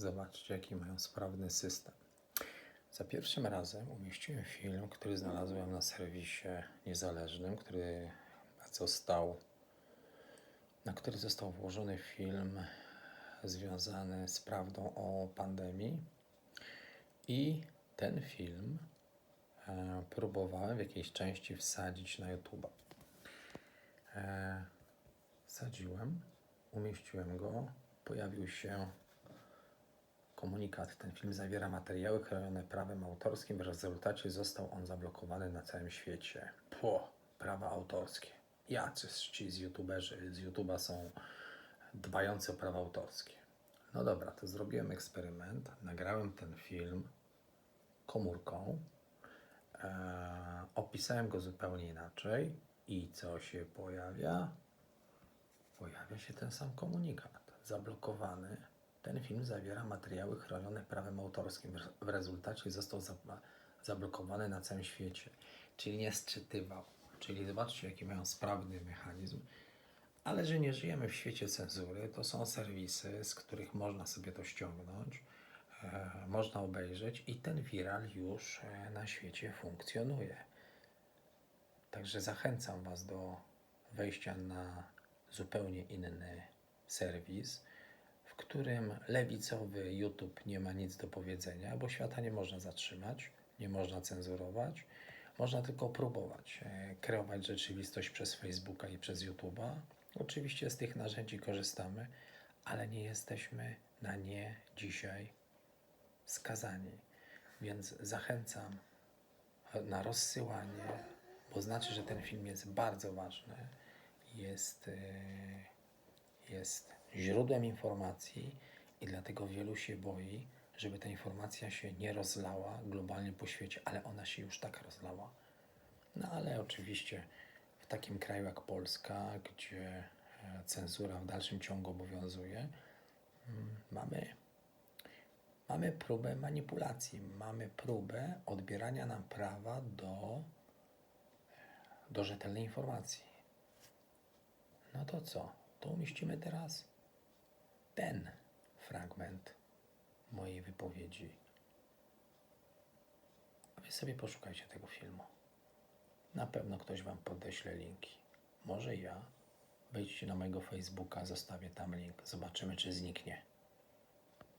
Zobaczcie, jaki mają sprawny system. Za pierwszym razem umieściłem film, który znalazłem na serwisie niezależnym, który został, na który został włożony film związany z prawdą o pandemii. I ten film e, próbowałem w jakiejś części wsadzić na YouTube. E, wsadziłem, umieściłem go, pojawił się komunikat. Ten film zawiera materiały chronione prawem autorskim. W rezultacie został on zablokowany na całym świecie. Po prawa autorskie. Jacy ci z youtuberzy z YouTube'a są dbający o prawa autorskie. No dobra, to zrobiłem eksperyment. Nagrałem ten film komórką. E, opisałem go zupełnie inaczej. I co się pojawia? Pojawia się ten sam komunikat. Zablokowany. Ten film zawiera materiały chronione prawem autorskim. W- rezultacie został za- zablokowany na całym świecie. Czyli nie sczytywał. Czyli zobaczcie, jaki mają sprawny mechanizm. Ale że nie żyjemy w świecie cenzury, to są serwisy, z których można sobie to ściągnąć, e, można obejrzeć i ten viral już e, na świecie funkcjonuje. Także zachęcam Was do wejścia na zupełnie inny serwis, którym lewicowy YouTube nie ma nic do powiedzenia, bo świata nie można zatrzymać, nie można cenzurować, można tylko próbować e, kreować rzeczywistość przez Facebooka i przez YouTube'a. Oczywiście z tych narzędzi korzystamy, ale nie jesteśmy na nie dzisiaj skazani. Więc zachęcam na rozsyłanie, bo znaczy, że ten film jest bardzo ważny. Jest, e, jest źródłem informacji i dlatego wielu się boi, żeby ta informacja się nie rozlała globalnie po świecie, ale ona się już tak rozlała. No ale oczywiście w takim kraju jak Polska, gdzie e, cenzura w dalszym ciągu obowiązuje, mm, mamy mamy próbę manipulacji, mamy próbę odbierania nam prawa do, do rzetelnej informacji. No to co? To umieścimy teraz ten fragment mojej wypowiedzi. A wy sobie poszukajcie tego filmu. Na pewno ktoś wam podeśle linki. Może ja. Wejdźcie na mojego Facebooka, zostawię tam link. Zobaczymy, czy zniknie.